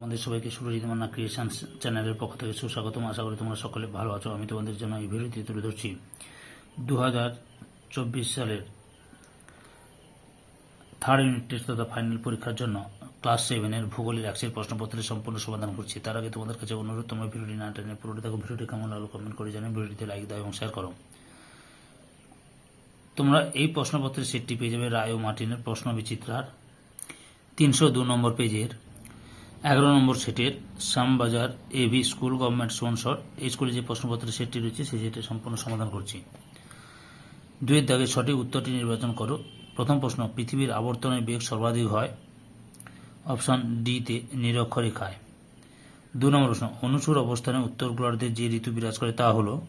আমাদের সবাইকে সুরজিৎ মান্না ক্রিয়েশন চ্যানেলের পক্ষ থেকে সুস্বাগতম। আশা করি তোমরা সকলে ভালো আছো। আমি তোমাদের জন্য এই ভিডিওটি তুলে ধরছি। দু হাজার চব্বিশ সালের থার্ড ইউনিট টেস্ট তথা ফাইনাল পরীক্ষার জন্য ক্লাস সেভেনের ভূগোলের একশের প্রশ্নপত্রের সম্পূর্ণ সমাধান করছি। তার আগে তোমাদের কাছে অনুরোধ, তোমরা ভিডিওটি না টেনে পুরোটি দেখো। ভিডিওটি কেমন লাগল কমেন্ট করে জানিয়ে ভিডিওটিতে লাইক দাও এবং শেয়ার করো। তোমরা এই প্রশ্নপত্রের সেটটি পেয়ে যাবে রায় ও মার্টিনের প্রশ্ন বিচিত্রার তিনশো দু নম্বর পেজের এগারো নম্বর সেটের Shyambazar A B school government sponsor এই স্কুলে যে প্রশ্নপত্রের সেটটি রয়েছে, সেই সেটের সম্পূর্ণ সমাধান করছি। দুয়ের দাগে সঠিক উত্তরটি নির্বাচন করো। প্রথম প্রশ্ন, পৃথিবীর আবর্তনের বেগ সর্বাধিক হয়? অপশন ডিতে নিরক্ষরেখায়। দু নম্বর প্রশ্ন, অনুসুর অবস্থানে উত্তর গোলার্ধে যে ঋতু বিরাজ করে তা হল?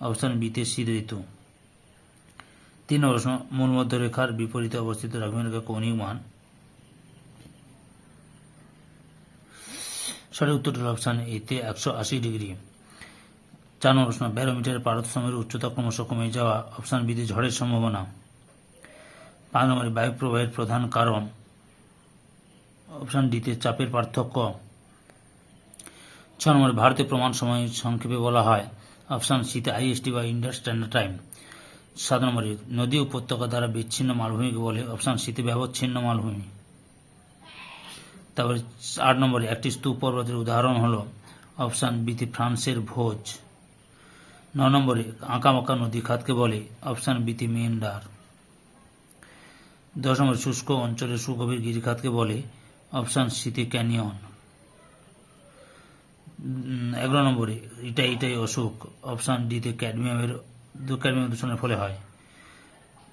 অপশন বিতে শীত ঋতু। তিন নম্বর প্রশ্ন, মূল মধ্যরেখার বিপরীতে অবস্থিত রাঘবেন্দ্র কৌণিক মান সঠিক উত্তরটি হল অপশান এতে একশো আশি ডিগ্রি। চার নম্বর প্রশ্ন ব্যারোমিটারের পারদস্তম্ভের উচ্চতা ক্রমশ কমে যাওয়া অপশান বিতে ঝড়ের সম্ভাবনা। পাঁচ নম্বরে, বায়ু প্রবাহের প্রধান কারণ। অপশান ডিতে চাপের পার্থক্য। ছ নম্বরে, ভারতে প্রমাণ সময় সংক্ষেপে বলা হয়। অপশান সিতে আইএসটি বা ইন্ডিয়ান স্ট্যান্ডার্ড টাইম। সাত নম্বরে, নদী উপত্যকা দ্বারা বিচ্ছিন্ন মালভূমিকে বলে অপশান সিতে ব্যবচ্ছিন্ন মালভূমি। তারপরে আট নম্বরে একটি স্তূপ পর্বতের উদাহরণ হলো অপশান বিতে ফ্রান্সের ভোজ। ন নম্বরে আঁকামাকা নদী খাতকে বলে, অপশান বিতে মেন্ডার দশ নম্বরে শুষ্ক অঞ্চলের সুগভীর গিরিখাতকে বলে, অপশান সিতে ক্যানিয়ন। এগারো নম্বরে এটাই এটাই অসুখ, অপশান ডিতে ক্যাডমিয়ামের ক্যাডমিয়াম দূষণের ফলে হয়।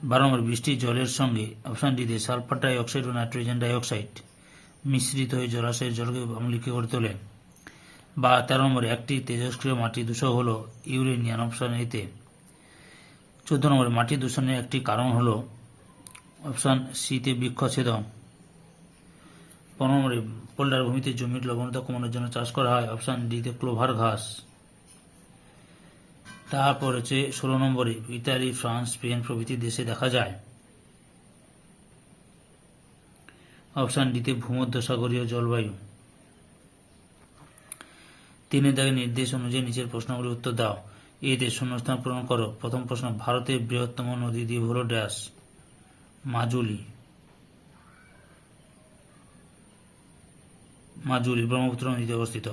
বারো নম্বর বৃষ্টির জলের সঙ্গে, অপশান ডিতে সালফার ডাইঅক্সাইড ও নাইট্রোজেন ডাইঅক্সাইড। মিশ্রিত হয়ে জলাশয়ের জলকে অম্লিকে করে তোলে বা তেরো নম্বরে একটি তেজস্ক্রিয় মাটি দূষক হল ইউরেনিয়ান অপশান এতে। চোদ্দ নম্বরে মাটি দূষণের একটি কারণ হল অপশান সিতে বৃক্ষছেদন পনেরো নম্বরে পোল্ডার ভূমিতে জমির লবণতা কমানোর জন্য চাষ করা হয় অপশান ডিতে ক্লোভার ঘাস। তারপর হচ্ছে ষোলো নম্বরে ইতালি, ফ্রান্স, স্পেন প্রভৃতি দেশে দেখা যায়। অপশান ডিতে ভূমধ্যসাগরীয় জলবায়ু। তিনি দাগে নির্দেশ অনুযায়ী নিচের প্রশ্নগুলির উত্তর দাও। এতে শূন্যস্থান পূরণ করো। প্রথম প্রশ্ন ভারতের বৃহত্তম নদী দ্বীপ হল ড্যাশ। মাজুলি। মাজুলি, ব্রহ্মপুত্র নদীতে অবস্থিত।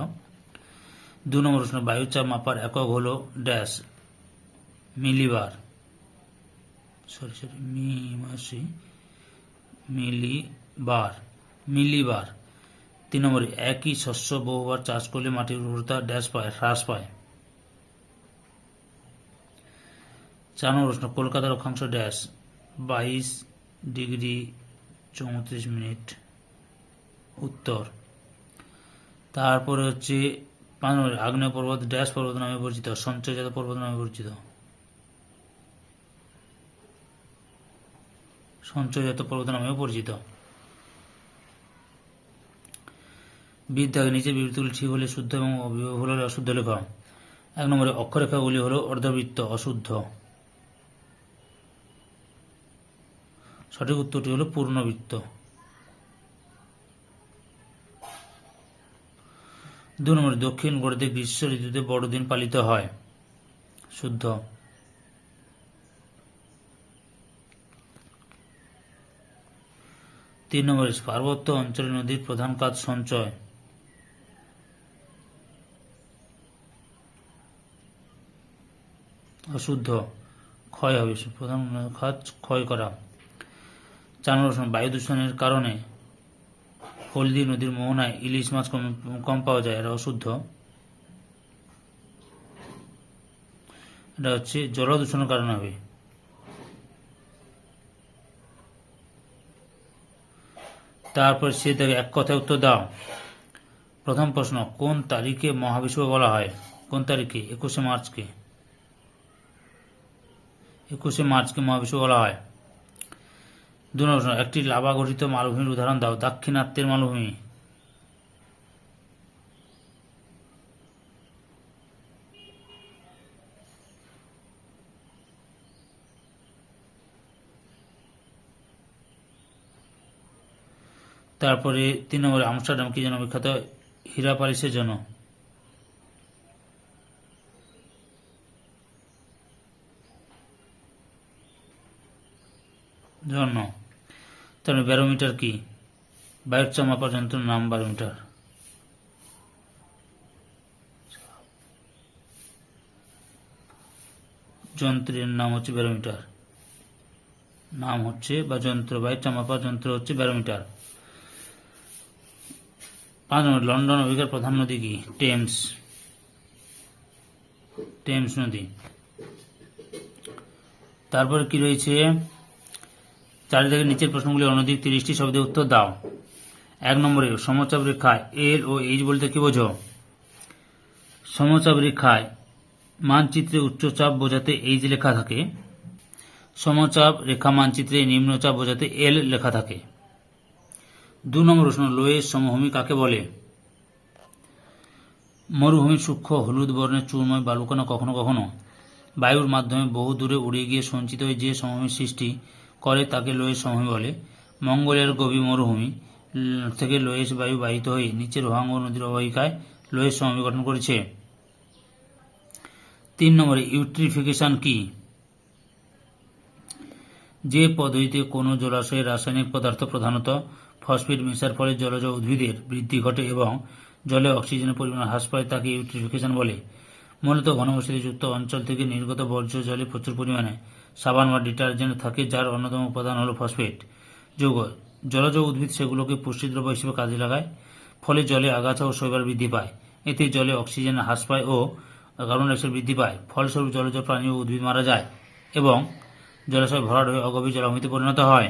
দু নম্বর প্রশ্ন, বায়ুচাপ মাপার একক হল ড্যাশ। মিলিবার। সরি সরি মি মাসি মিলিবার মিলিবার। তিন নম্বরে, একই শস্য বহুবার চাষ করলে মাটির উর্বরতা ড্যাশ পায়, হ্রাস পায়। চার নম্বর প্রশ্ন, কলকাতার অক্ষাংশ ড্যাশ, বাইশ ডিগ্রি চৌত্রিশ মিনিট উত্তর। তারপরে হচ্ছে, পাঁচ নম্বরে, আগ্নেয় পর্বত ড্যাশ পর্বত নামে পরিচিত, সঞ্চয়জাত পর্বত নামে পরিচিত। সঞ্চয়জাত পর্বত নামেও পরিচিত। বিদ্যাকে নিচে বিবৃতিগুলি ঠিক হলে শুদ্ধ এবং অবিভাব হলে অশুদ্ধ লেখা। এক নম্বরে অক্ষরেখাগুলি হল অর্ধবৃত্ত, অশুদ্ধ। সঠিক উত্তরটি হল পূর্ণবৃত্ত। দু নম্বরে দক্ষিণ গোড়াতে গ্রীষ্ম ঋতুতে বড়দিন পালিত হয়। শুদ্ধ। তিন নম্বরে পার্বত্য অঞ্চলে নদীর প্রধান কাজ সঞ্চয়। অশুদ্ধ ক্ষয় হবে প্রধান কাজ ক্ষয় করা। চার বায়ু দূষণের কারণে হলদি নদীর মোহনায় ইলিশ মাছ কম কম পাওয়া যায় এটা অশুদ্ধ। এটা হচ্ছে জল দূষণের কারণে হবে। তারপর সে থেকে এক কথায় উত্তর দাও। প্রথম প্রশ্ন, কোন তারিখে মহাবিশ্ব বলা হয়? কোন তারিখে? একুশে মার্চকে। একুশে মার্চকে মহাবিশ্ব বলা হয় দু নম্বর একটি লাভা গঠিত মালভূমির উদাহরণ দাও, দাক্ষিণাত্যের মালভূমি। তারপরে তিন নম্বরে, আমস্টারডাম কি যেন বিখ্যাত? হীরা পালিশের জন্য। জন্য। তাহলে ব্যারোমিটার কি? বায়ুর চাপ মাপার যন্ত্রের নাম ব্যারোমিটার। যন্ত্রের নাম হচ্ছে ব্যারোমিটার। নাম হচ্ছে বা যন্ত্র বায়ুর চাপ মাপার যন্ত্র হচ্ছে ব্যারোমিটার। পাঁচ নম্বর, লন্ডন অভিজ্ঞার প্রধান নদী কি? টেমস। টেমস নদী। তারপর কি রয়েছে? চারি থেকে নিচের প্রশ্নগুলি অনধিক তিরিশটি শব্দে উত্তর দাও। এক নম্বরে, সমচাপ রেখায় এল ও এইচ বলতে কি বোঝো? সমচাপ রেখায় মানচিত্রে উচ্চচাপ বোঝাতে এইচ লেখা থাকে। সমচাপ রেখা মানচিত্রে নিম্নচাপ বোঝাতে এল লেখা থাকে। দু নম্বর প্রশ্ন লোয়ের সমভূমি কাকে বলে? মরুভূমি সূক্ষ্ম, হলুদ বর্ণের চূর্ণময় বালুকণা কখনো কখনো বায়ুর মাধ্যমে বহু দূরে উড়ে গিয়ে সঞ্চিত হয়ে যে সমভূমির সৃষ্টি করে তাকে লোয়ের সমভূমি বলে। মঙ্গলের গভীর মরুভূমি থেকে লোয়েস বায়ু বাহিত হয়ে নিচের রোহাঙ্গ নদীর অববাহিকায় লোয়ের সমভূমি গঠন করেছে। তিন নম্বরে, ইউট্রিফিকেশন কি? যে পদ্ধতিতে কোনো জলাশয়ে রাসায়নিক পদার্থ প্রধানত ফসফেট মেশার ফলে জলজ উদ্ভিদের বৃদ্ধি ঘটে এবং জলে অক্সিজেনের পরিমাণ হ্রাস পায় তাকে ইউট্রিফিকেশন বলে। মূলত ঘনবসতিযুক্ত অঞ্চল থেকে নির্গত বর্জ্য জলে প্রচুর পরিমাণে সাবান বা ডিটারজেন্ট থাকে যার অন্যতম উপাদান হল ফসফেট। যৌগ জলজ উদ্ভিদ সেগুলোকে পুষ্টিদ্রব্য হিসেবে কাজে লাগায়, ফলে জলে আগাছা ও শৈবাল বৃদ্ধি পায়। এতে জলে অক্সিজেন হ্রাস পায় ও কার্বন ডাইঅক্সাইড বৃদ্ধি পায়, ফলস্বরূপ জলজ প্রাণী ও উদ্ভিদ মারা যায় এবং জলাশয় ভরাট হয়ে অগভীর জলাভূমিতে পরিণত হয়।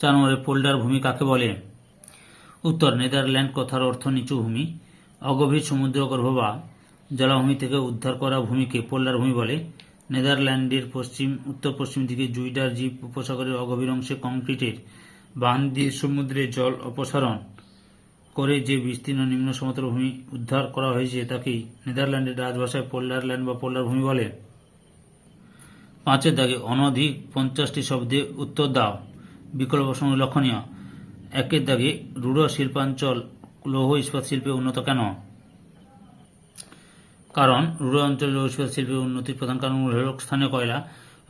চার নম্বরে পোল্ডার ভূমি কাকে বলে? উত্তর, নেদারল্যান্ড কথার অর্থ নিচু ভূমি। অগভীর সমুদ্রগর্ভ বা জলাভূমি থেকে উদ্ধার করা ভূমিকে পোল্ডার ভূমি বলে। নেদারল্যান্ডের পশ্চিম উত্তর পশ্চিম দিকে জুইডার দ্বীপ উপসাগরের অগভীর অংশে কংক্রিটের বান দিয়ে সমুদ্রে জল অপসারণ করে যে বিস্তীর্ণ নিম্ন সমতল ভূমি উদ্ধার করা হয়েছে তাকেই নেদারল্যান্ডের রাজভাষায় পোল্ডার ল্যান্ড বা পোল্ডার ভূমি বলে। পাঁচের দাগে অনধিক পঞ্চাশটি শব্দে উত্তর দাও। বিকল্প সময় লক্ষণীয়। একের দাগে রূঢ় শিল্পাঞ্চল লৌহ ইস্পাত শিল্পে উন্নত কেন? কারণ রূঢ় অঞ্চলে ইস্পাত শিল্পের উন্নতির প্রধান কারণ হল স্থানীয় কয়লা।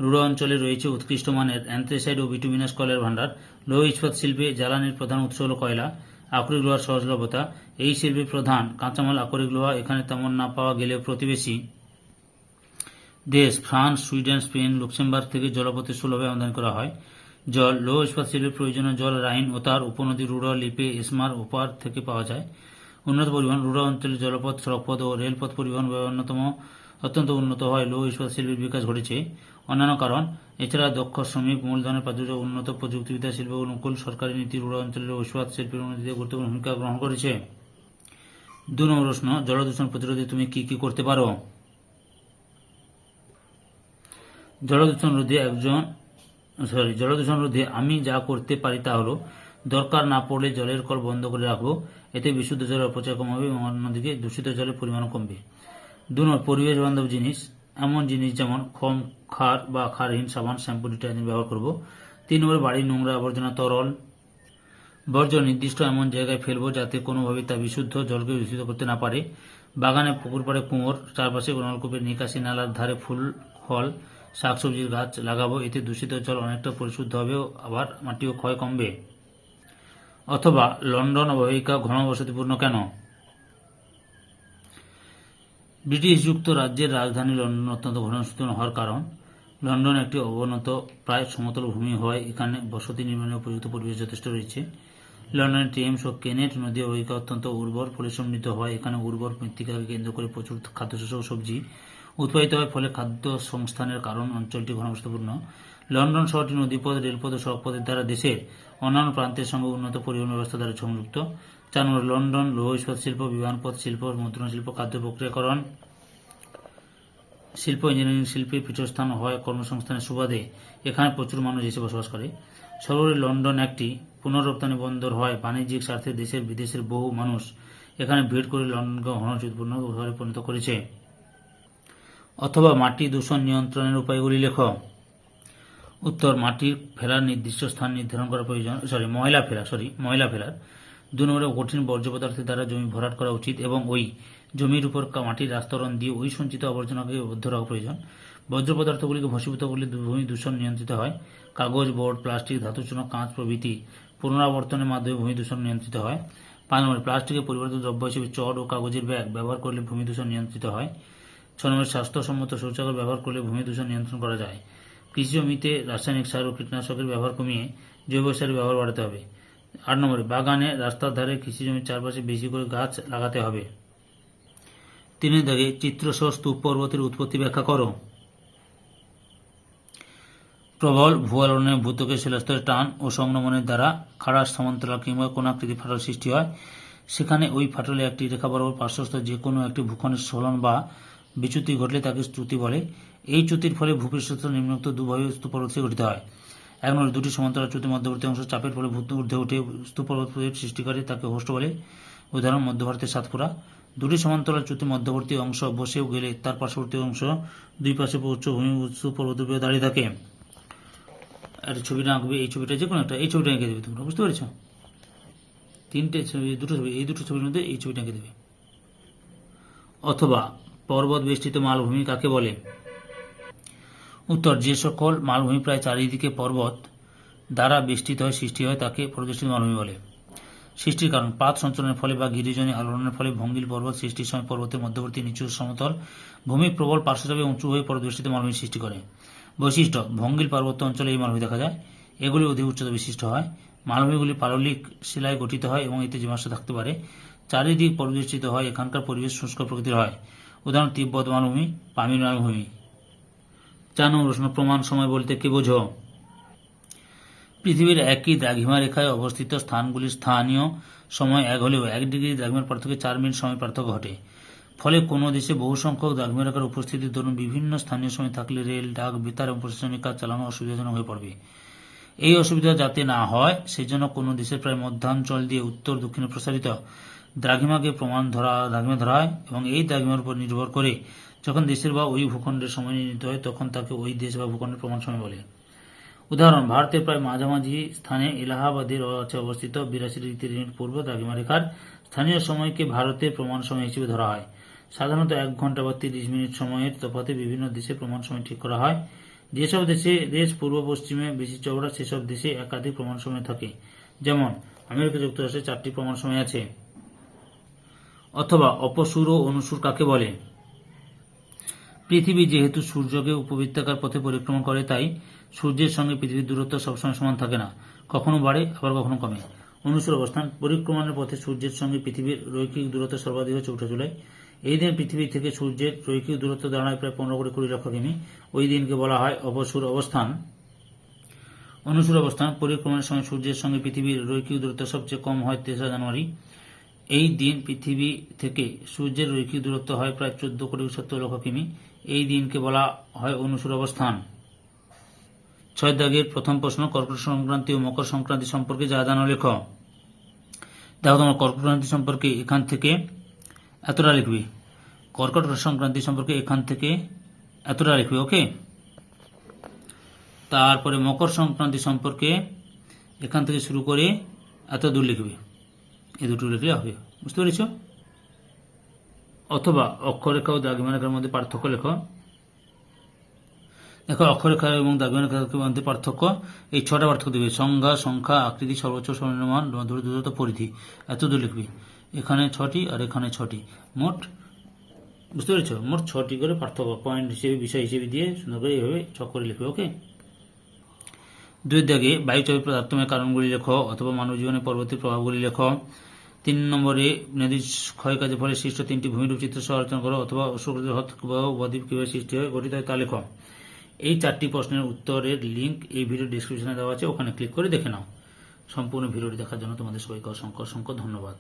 রূঢ় অঞ্চলে রয়েছে উৎকৃষ্ট মানের অ্যান্থ্রেসাইড ও বিটুমিনাস কয়লার ভাণ্ডার। লৌহ ইস্পাত শিল্পে জ্বালানির প্রধান উৎস হল কয়লা, আকরিক লোহার সহজলভ্যতা। এই শিল্পের প্রধান কাঁচামাল, আকরিক লোহা, এখানে তেমন না পাওয়া গেলেও প্রতিবেশী দেশ, ফ্রান্স, সুইডেন, স্পেন, লুক্সেমবার্গ থেকে জলপথে সুলভে আমদানি করা হয়। জল, লৌহ ইস্পাত শিল্পের প্রয়োজনীয় জল, রাইন ও তার উপনদী রুড়, লিপে, এসমার ওপার থেকে পাওয়া যায়। উন্নত পরিবহন, রুড় অঞ্চলে জলপথ, সড়কপথ ও রেলপথ পরিবহন অন্যতম, অত্যন্ত উন্নত হয়। লৌহ ইস্পাত শিল্পের বিকাশ ঘটেছে। অন্যান্য কারণ, এছাড়া দক্ষ শ্রমিক, মূলধনের প্রাচুর্য, উন্নত প্রযুক্তিবিদ্যা, শিল্প অনুকূল সরকারি নীতি, রুড় অঞ্চলের ইস্পাত শিল্পের উন্নতিতে গুরুত্বপূর্ণ ভূমিকা গ্রহণ করেছে। দু নম্বর প্রশ্ন জলদূষণ প্রতিরোধে তুমি কি কি করতে পারো? জলদূষণ রোধে একজন সরি জলদূষণ রোধে আমি যা করতে পারি তা হলো দরকার না পড়লে জলের কল বন্ধ করে রাখব। এতে বিশুদ্ধ জলের অপচয় কম হবে এবং অন্যদিকে দূষিত জলের পরিমাণও কমবে। দু নম্বর পরিবেশ বান্ধব জিনিস। এমন জিনিস যেমন কম খার বা ক্ষারহীন সাবান, শ্যাম্পু, ডিটারজেন্ট ব্যবহার করব। তিন নম্বর, বাড়ির নোংরা আবর্জনা, তরল। বর্জ্য নির্দিষ্ট এমন জায়গায় ফেলব যাতে কোনোভাবে তা বিশুদ্ধ জলকে দূষিত করতে না পারে। বাগানে, পুকুর পাড়ে কুয়োর চারপাশে নলকূপের নিকাশি, নালার ধারে ফুল, ফল, শাকসবজির গাছ লাগাবো। এতে দূষিত জল অনেকটা পরিশুদ্ধ হবে, আবার মাটিও ক্ষয় কমবে। অথবা লন্ডন অববাহিকা ঘনবসতিপূর্ণ কেন? ব্রিটিশ যুক্তরাজ্যের রাজধানী লন্ডন অত্যন্ত ঘনবসতিপূর্ণ হওয়ার কারণ, লন্ডন একটি অবনত, প্রায় সমতল ভূমি হওয়ায় এখানে বসতি নির্মাণে উপযুক্ত পরিবেশ যথেষ্ট রয়েছে। লন্ডনের টেমস ও কেনেট নদী অববাহিকা অত্যন্ত উর্বর ফলে সমৃদ্ধ হয় এখানে উর্বর মৃত্তিকাকে কেন্দ্র করে প্রচুর খাদ্যশস্য ও সবজি উৎপাদিত হয়। ফলে খাদ্য সংস্থানের কারণ অঞ্চলটি ঘনবসতিপূর্ণ। লন্ডন শহরটি নদীপথ রেলপথ ও সড়কপথের দ্বারা দেশের অন্যান্য প্রান্তের সঙ্গে উন্নত পরিবহন ব্যবস্থা দ্বারা সংযুক্ত। চার লন্ডন লৌহ ইস্পাত শিল্প বিমানপথ শিল্প, মুদ্রণ শিল্প, খাদ্য প্রক্রিয়াকরণ। শিল্প, ইঞ্জিনিয়ারিং শিল্পে পীঠস্থান হয় কর্মসংস্থানের সুবাদে। এখানে প্রচুর মানুষ এসে বসবাস করে। সর্বোপরি লন্ডন একটি পুনরপ্তানি বন্দর হয়। বাণিজ্যিক স্বার্থে দেশের বিদেশের বহু মানুষ এখানে ভিড় করে লন্ডনকে ঘনচিৎপূর্ণ শহরে পরিণত করেছে। অথবা মাটি দূষণ নিয়ন্ত্রণের উপায়গুলি লেখ। উত্তর মাটির ফেলার নির্দিষ্ট স্থান নির্ধারণ করা প্রয়োজন। সরি ময়লা ফেলা সরি ময়লা ফেলার দু নম্বরে কঠিন বর্জ্য পদার্থের দ্বারা জমি ভরাট করা উচিত এবং ওই জমির উপর মাটির আস্তরণ দিয়ে ওই সঞ্চিত আবর্জনাকে বদ্ধ রাখা প্রয়োজন। বর্জ্য পদার্থগুলিকে ভস্মীভূত করলে ভূমি দূষণ নিয়ন্ত্রিত হয়। কাগজ, বোর্ড, প্লাস্টিক ধাতুচূর্ণ কাঁচ প্রভৃতি পুনরাবর্তনের মাধ্যমে ভূমি দূষণ নিয়ন্ত্রিত হয়। পাঁচ নম্বরে প্লাস্টিকের পরিবর্তিত দ্রব্য হিসেবে চট ও কাগজের ব্যাগ ব্যবহার করলে ভূমি দূষণ নিয়ন্ত্রিত হয়। ছ নম্বরে স্বাস্থ্যসম্মত শৌচাগার ব্যবহার করলে ভূমি দূষণ নিয়ন্ত্রণ করা যায়। কৃষি জমিতে রাসায়নিক সার ও কীটনাশকের ব্যবহার কমিয়ে জৈব সারের ব্যবহার বাড়াতে হবে। আট নম্বরে, বাগানে রাস্তার ধারে কৃষি জমির চারপাশে বেশি করে গাছ লাগাতে হবে। তিনের দাগে, চিত্রসহ স্তূপ পর্বতের উৎপত্তি ব্যাখ্যা করো। প্রবল ভূয়ালনে ভূতকে শিলাস্তরের টান ও সংক্রমণের দ্বারা খাড়া সমান্তরাল কিংবা কোনাকৃতি ফাটল সৃষ্টি হয়। সেখানে ওই ফাটলে একটি রেখা বরাবর পার্শ্বস্থ যে কোনো একটি ভূখণ্ডের স্খলন বা বিচ্যুতি ঘটলে তাকে চ্যুতি বলে। এই চ্যুতির ফলে ভূপৃষ্ঠস্থ নিম্নোক্ত দুভাবে স্তূপর্বত গঠিত হয়। এক নম্বরে দুটি সমান্তরাল চ্যুতি মধ্যবর্তী অংশ চাপের ফলে ঊর্ধ্বে উঠে স্তূপর্বত সৃষ্টি করে তাকে হোস্ট বলে। উদাহরণ, মধ্য ভারতের সাতপুরা দুটি সমান্তরাল চ্যুতি মধ্যবর্তী অংশ বসেও গেলে তার পার্শ্ববর্তী অংশ দুই পাশে উচ্চভূমি স্তূপর্বত রূপে দাঁড়িয়ে থাকে। একটা ছবিটা আঁকবে, এই ছবিটা যে কোনো একটা, এই ছবিটা এঁকে দেবে, তোমরা বুঝতে পেরেছ? তিনটে ছবি দুটো ছবি, এই দুটো ছবির মধ্যে এই ছবিটা এঁকে দেবে। অথবা পর্বত বেষ্টিত মালভূমি কাকে বলে? উত্তর, যে সকল মালভূমি প্রায় চারিদিকে পর্বত দ্বারা বেষ্টিত হয় সৃষ্টি হয়, তাকে পর্বতবেষ্টিত মালভূমি বলে। সৃষ্টির কারণ, পাত সঞ্চালনের ফলে বা গিরিজনে আলোড়নের ফলে ভঙ্গিল পর্বত সৃষ্টির সময় পর্বতের মধ্যবর্তী নিচু সমতল ভূমি প্রবল পার্শ্বচাপে উঁচু হয়ে পর্বতবেষ্টিত মালভূমি সৃষ্টি করে। বৈশিষ্ট্য, ভঙ্গিল পার্বত্য অঞ্চলে এই মালভূমি দেখা যায়। এগুলি অধিক উচ্চতা বিশিষ্ট হয়। মালভূমিগুলি পাললিক শিলায় গঠিত হয় এবং এতে জীবাশ্ম থাকতে পারে। চারিদিক পরিবেষ্টিত হয়, এখানকার পরিবেশ শুষ্ক প্রকৃতির হয়। উদাহরণ, তিব্বত মালভূমি পামির মালভূমি। নম্বর প্রশ্ন প্রমাণ সময় বলতে কি বোঝো? পৃথিবীর একই দ্রাঘিমা রেখায় অবস্থিত স্থানগুলির স্থানীয় সময় এক হলেও এক ডিগ্রি দ্রাঘিমার পার্থক্যে চার মিনিট সময় পার্থক্য ঘটে। ফলে কোনো দেশে বহু সংখ্যক দ্রাঘিমা রেখার উপস্থিতির দরুন বিভিন্ন স্থানীয় সময় থাকলে রেল, ডাক বেতার এবং প্রশাসনিক কাজ চালানো অসুবিধাজনক হয়ে পড়বে। এই অসুবিধা যাতে না হয়, সেজন্য কোনো দেশের প্রায় মধ্যাঞ্চল দিয়ে উত্তর, দক্ষিণে প্রসারিত দ্রাঘিমাকে প্রমাণ ধরা, দ্রাঘিমা ধরা হয় এবং এই দ্রাঘিমার উপর নির্ভর করে যখন দেশের বা ওই ভূখণ্ডের সময় নির্ণীত হয়, তখন তাকে ওই দেশ বা ভূখণ্ডের প্রমাণ সময় বলে। উদাহরণ, ভারতের প্রায় মাঝামাঝি স্থানে এলাহাবাদের অবস্থিত বিরাশি ডিগ্রি মিনিট পূর্ব দ্রাঘিমা রেখার স্থানীয় সময়কে ভারতের প্রমাণ সময় হিসেবে ধরা হয়। সাধারণত এক ঘণ্টা বা তিরিশ মিনিট সময়ের তফাতে বিভিন্ন দেশে প্রমাণ সময় ঠিক করা হয়। যেসব দেশে, দেশ পূর্ব পশ্চিমে বেশি চওড়া, সেসব দেশে একাধিক প্রমাণ সময় থাকে। যেমন, আমেরিকা যুক্তরাষ্ট্রে চারটি প্রমাণ সময় আছে। অথবা অপসুর ও অনুসুর কাকে বলে? পৃথিবী যেহেতু সূর্যকে উপবৃত্তাকার পথে পরিক্রমা করে, তাই সূর্যের সঙ্গে পৃথিবীর দূরত্ব সবসময় সমান থাকে না। কখনো বাড়ে, আবার কখনো কমে। অনুসুর অবস্থান, পরিক্রমণের পথে সূর্যের সঙ্গে পৃথিবীর রৈখিক দূরত্ব সর্বাধিক হচ্ছে উঠে জুলাই এই দিন পৃথিবী থেকে সূর্যের রৈখিক দূরত্ব দাঁড়ায় প্রায় পনেরো কোটি কুড়ি লক্ষ কিমি। ওই দিনকে বলা হয় অপসুর অবস্থান। অনুসুর অবস্থান, পরিক্রমণের সময় সূর্যের সঙ্গে পৃথিবীর রৈখিক দূরত্ব সবচেয়ে কম হয় তেসরা জানুয়ারি। এই দিন পৃথিবী থেকে সূর্যের রৈখিক দূরত্ব হয় প্রায় চোদ্দ কোটি সত্তর লক্ষ কিমি। এই দিনকে বলা হয় অনুসুর অবস্থান। ছয় দাগের প্রথম প্রশ্ন, কর্কট সংক্রান্তি ও মকর সংক্রান্তি সম্পর্কে যা জানো লেখ। দেখো তোমার কর্কট সংক্রান্তি সম্পর্কে এখান থেকে এতটা লিখবি। কর্কট সংক্রান্তি সম্পর্কে এখান থেকে এতটা লিখবি, ওকে? তারপরে মকর সংক্রান্তি সম্পর্কে এখান থেকে শুরু করে এত দূর লিখবে। এই দুটো লিখলে হবে, বুঝতে পেরেছ? অথবা অক্ষরেখা ও দ্রাঘিমারেখার মধ্যে পার্থক্য লেখো। দেখো অক্ষরেখা এবং দ্রাঘিমারেখার মধ্যে পার্থক্য, এই ছটা পার্থক্য দেবে। সংজ্ঞা, সংখ্যা, আকৃতি, সর্বোচ্চ, সর্বনিম্ন দূর দূরত্ব পরিধি। এত দূর লিখবি। এখানে ছটি আর এখানে ছটি। মোট, বুঝতে পেরেছ? মোট ছটি করে পার্থক্য পয়েন্ট হিসেবে, বিষয় হিসেবে দিয়ে সুন্দর করে এইভাবে ছক করে লিখবে ওকে দুই দাগে বায়ুচাপের পদার্থময় কারণগুলি লেখো, অথবা মানব জীবনে পরবর্তী প্রভাবগুলি লেখো। তিন নম্বরে নদীর ক্ষয়কাজের ফলে সৃষ্ট তিনটি ভূমিরূপ চিত্র সহ আলোচনা করো অথবা অশোকদের হত বা উপদ্বীপ কীভাবে সৃষ্টি হয় গঠিত হয়, তা এই চারটি প্রশ্নের উত্তরের লিঙ্ক এই ভিডিও ডিসক্রিপশনে দেওয়া আছে, ওখানে ক্লিক করে দেখে নাও। সম্পূর্ণ ভিডিওটি দেখার জন্য তোমাদের সবাইকে অসংখ্য অসংখ্য ধন্যবাদ।